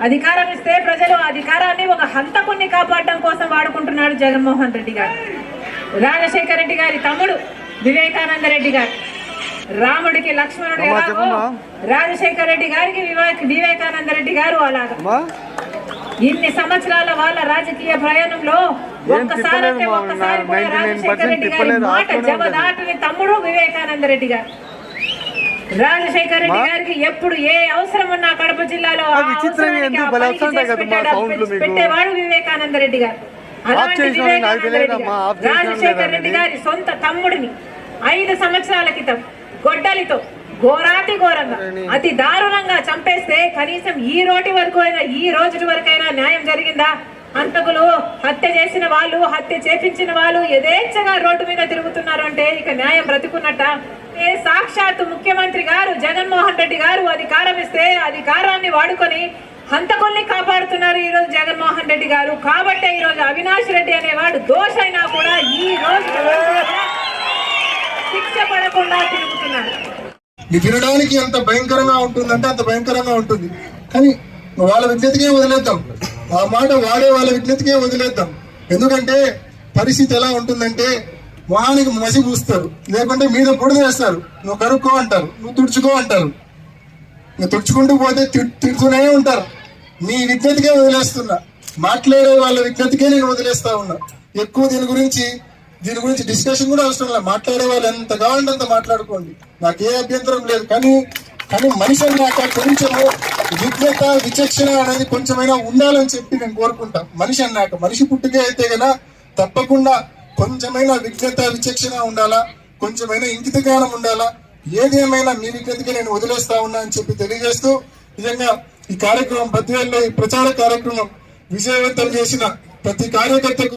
అధికారం ఇస్తే ప్రజలు అధికారాన్ని ఒక హంతకుణ్ణి కాపాడడం కోసం వాడుకుంటున్నాడు జగన్మోహన్ రెడ్డి గారు. రాజశేఖర రెడ్డి గారి తమ్ముడు వివేకానంద రెడ్డి గారు. రాముడికి లక్ష్మణుడు ఎలాగో. రాజశేఖర రెడ్డి గారికి వివేక్ వివేకానంద రెడ్డి గారు అలాగా. ఇన్ని సంవత్సరాల వాళ్ళ రాజకీయ ప్రయాణంలో ఒక్కసారి అంటే తిప్పలేదు మా- ఒక్కసారి కూడా 99% రాజశేఖర రెడ్డి గారి మాట జవదాటుని తమ్ముడు వివేకానంద రెడ్డి గారు. రాజశేఖర రెడ్డి? గారికి ఎప్పుడు ఏ అవసరం ఉన్నా కడప జిల్లాలో? పెట్టేవాడు వివేకానంద రెడ్డి గారు రాజశేఖర రెడ్డి? గారి సొంత తమ్ముడిని ఐదు సంవత్సరాల క్రితం గొడ్డలితో ఘోరాతి ఘోరంగా అతి దారుణంగా చంపేస్తే కనీసం ఈ రోటి వరకు అయినా ఈ రోజు వరకైనా న్యాయం జరిగిందా హంతకులు హత్య చేసిన వాళ్ళు హత్య చేపించిన వాళ్ళు యథేచ్ఛగా రోడ్డు మీద తిరుగుతున్నారు అంటే ఇక న్యాయం బ్రతుకున్నట్ట ఏ సాక్షాత్తు ముఖ్యమంత్రి గారు జగన్మోహన్ రెడ్డి గారు అధికారం ఇస్తే అధికారాన్ని వాడుకొని హంతకుల్ని కాపాడుతున్నారు ఈరోజు జగన్మోహన్ రెడ్డి గారు. కాబట్టే ఈరోజు అవినాష్ రెడ్డి అనేవాడు దోషైనా కూడా ఈ రోజు శిక్ష పడకుండా తిరుగుతున్నారు ఇది వినడానికి ఎంత భయంకరంగా ఉంటుందంటే అంత భయంకరంగా ఉంటుంది. కానీ వాళ్ళ విజ్ఞతకే వదిలేద్దాం. ఆ మాట వాడే వాళ్ళ విజ్ఞతకే వదిలేద్దాం. ఎందుకంటే పరిస్థితి ఎలా ఉంటుందంటే మొహానికి మసి పూస్తారు. లేకుంటే మీద బుడద వేస్తారు. నువ్వు కరుక్కో అంటారు. నువ్వు తుడుచుకో అంటారు. నువ్వు తుడుచుకుంటూ పోతే తిడుతూనే ఉంటారు. నీ విజ్ఞతకే వదిలేస్తున్నా. మాట్లాడే వాళ్ళ విజ్ఞతకే నేను వదిలేస్తా ఉన్నా. ఎక్కువ దీని గురించి దీని గురించి డిస్కషన్ కూడా అవసరం లేదు. మాట్లాడే వాళ్ళు ఎంత కావాలంటే అంత మాట్లాడుకోండి. నాకు ఏ అభ్యంతరం లేదు. కానీ కానీ మనిషి అన్నాక కొంచెము విజ్ఞత విచక్షణ అనేది కొంచెమైనా ఉండాలని చెప్పి నేను కోరుకుంటా. మనిషి అన్నాక మనిషి పుట్టుకే అయితే కదా తప్పకుండా కొంచెమైనా విజ్ఞత విచక్షణ ఉండాలా? కొంచెమైనా ఇంకిత జ్ఞానం ఉండాలా ఏదేమైనా మీ విజ్ఞతకి నేను వదిలేస్తా ఉన్నా అని చెప్పి తెలియజేస్తూ నిజంగా ఈ కార్యక్రమం బద్వేల్లో ఈ ప్రచార కార్యక్రమం విజయవంతం చేసిన ప్రతి కార్యకర్తకు